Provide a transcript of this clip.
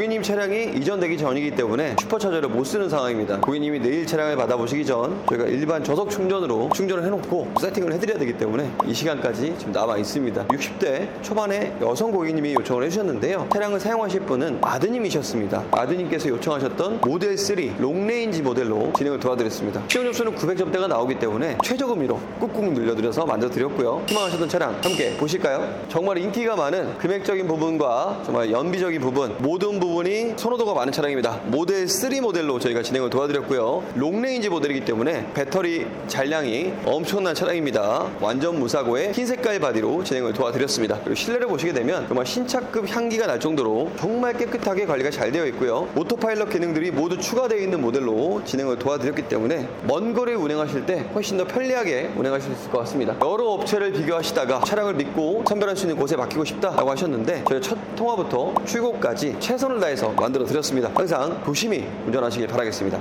고객님 차량이 이전되기 전이기 때문에 슈퍼차저를 못 쓰는 상황입니다. 고객님이 내일 차량을 받아보시기 전 저희가 일반 저속 충전으로 충전을 해놓고 세팅을 해드려야 되기 때문에 이 시간까지 지금 남아 있습니다. 60대 초반에 여성 고객님이 요청을 해주셨는데요. 차량을 사용하실 분은 아드님이셨습니다. 아드님께서 요청하셨던 모델 3 롱레인지 모델로 진행을 도와드렸습니다. 시험 점수는 900점대가 나오기 때문에 최저금리로 꾹꾹 늘려드려서 만들어드렸고요. 희망하셨던 차량 함께 보실까요? 정말 인기가 많은 금액적인 부분과 정말 연비적인 부분 모든 부분 이 선호도가 많은 차량입니다. 모델 3 모델로 저희가 진행을 도와드렸고요. 롱레인지 모델이기 때문에 배터리 잔량이 엄청난 차량입니다. 완전 무사고의 흰 색깔 바디로 진행을 도와드렸습니다. 그리고 실내를 보시게 되면 정말 신차급 향기가 날 정도로 정말 깨끗하게 관리가 잘 되어 있고요. 오토파일럿 기능들이 모두 추가되어 있는 모델로 진행을 도와드렸기 때문에 먼 거리 운행하실 때 훨씬 더 편리하게 운행하실 수 있을 것 같습니다. 여러 업체를 비교하시다가 차량을 믿고 선별할 수 있는 곳에 맡기고 싶다라고 하셨는데 저희가 첫 통화부터 출고까지 최선을 다해서 만들어 드렸습니다. 항상 조심히 운전하시길 바라겠습니다.